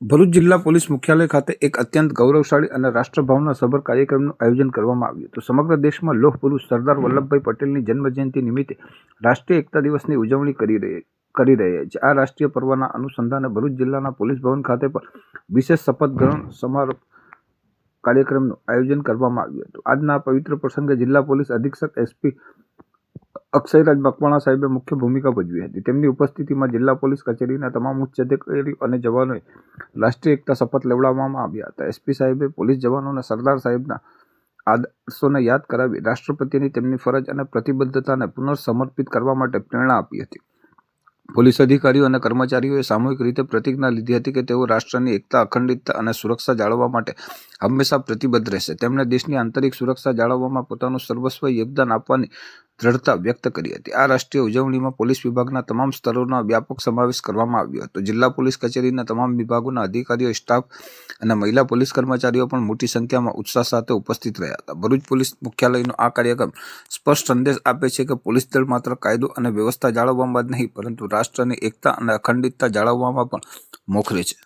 ભરૂચ જિલ્લા પોલીસ મુખ્યાલય ખાતે એક અત્યંત ગૌરવશાળી અને રાષ્ટ્રભાવના સભર કાર્યક્રમનું આયોજન કરવામાં આવ્યું હતું. સમગ્ર દેશમાં લોહ પુરુષ સરદાર વલ્લભભાઈ પટેલની જન્મજયંતિ નિમિત્તે રાષ્ટ્રીય એકતા દિવસની ઉજવણી કરી રહી, કરી રહ્યા છે. આ રાષ્ટ્રીય પર્વના અનુસંધાને ભરૂચ જિલ્લાના પોલીસ ભવન ખાતે પણ વિશેષ શપથ ગ્રહણ સમારોહ કાર્યક્રમનું આયોજન કરવામાં આવ્યું હતું. આજના પવિત્ર પ્રસંગે જિલ્લા પોલીસ અધિક્ષક એસપી અક્ષયરાજ મકવાણા સાહેબે મુખ્ય ભૂમિકા ભજવી હતી. તેમની ઉપસ્થિતિમાં જિલ્લા પોલીસ કચેરીના તમામ ઉચ્ચ અધિકારીઓ અને જવાનોએ રાષ્ટ્રીય એકતા શપથ લેવડાવવામાં આવ્યા હતા. એસપી સાહેબે પોલીસ જવાનોને સરદાર સાહેબના આદર્શોને યાદ કરાવી રાષ્ટ્રપતિની તેમની ફરજ અને પ્રતિબદ્ધતાને પુનઃસમર્પિત કરવા માટે પ્રેરણા આપી હતી. પોલીસ અધિકારીઓ અને કર્મચારીઓએ સામૂહિક રીતે પ્રતિજ્ઞા લીધી હતી કે તેઓ રાષ્ટ્રની એકતા, અખંડિતતા અને સુરક્ષા જાળવવા માટે હંમેશા પ્રતિબદ્ધ રહેશે. તેમણે દેશની આંતરિક સુરક્ષા જાળવવામાં પોતાનું સર્વસ્વ યોગદાન આપવાની દ્રઢતા વ્યક્ત કરી હતી. આ રાષ્ટ્રીય ઉજવણીમાં પોલીસ વિભાગના તમામ સ્તરોનો વ્યાપક સમાવેશ કરવામાં આવ્યો હતો. જિલ્લા પોલીસ કચેરીના તમામ વિભાગોના અધિકારીઓ, સ્ટાફ અને મહિલા પોલીસ કર્મચારીઓ પણ મોટી સંખ્યામાં ઉત્સાહ સાથે ઉપસ્થિત રહ્યા હતા. ભરૂચ પોલીસ મુખ્યાલયનો આ કાર્યક્રમ સ્પષ્ટ સંદેશ આપે છે કે પોલીસ દળ માત્ર કાયદો અને વ્યવસ્થા જાળવવામાં જ નહીં, પરંતુ રાષ્ટ્રની એકતા અને અખંડિતતા જાળવવામાં પણ મોખરે છે.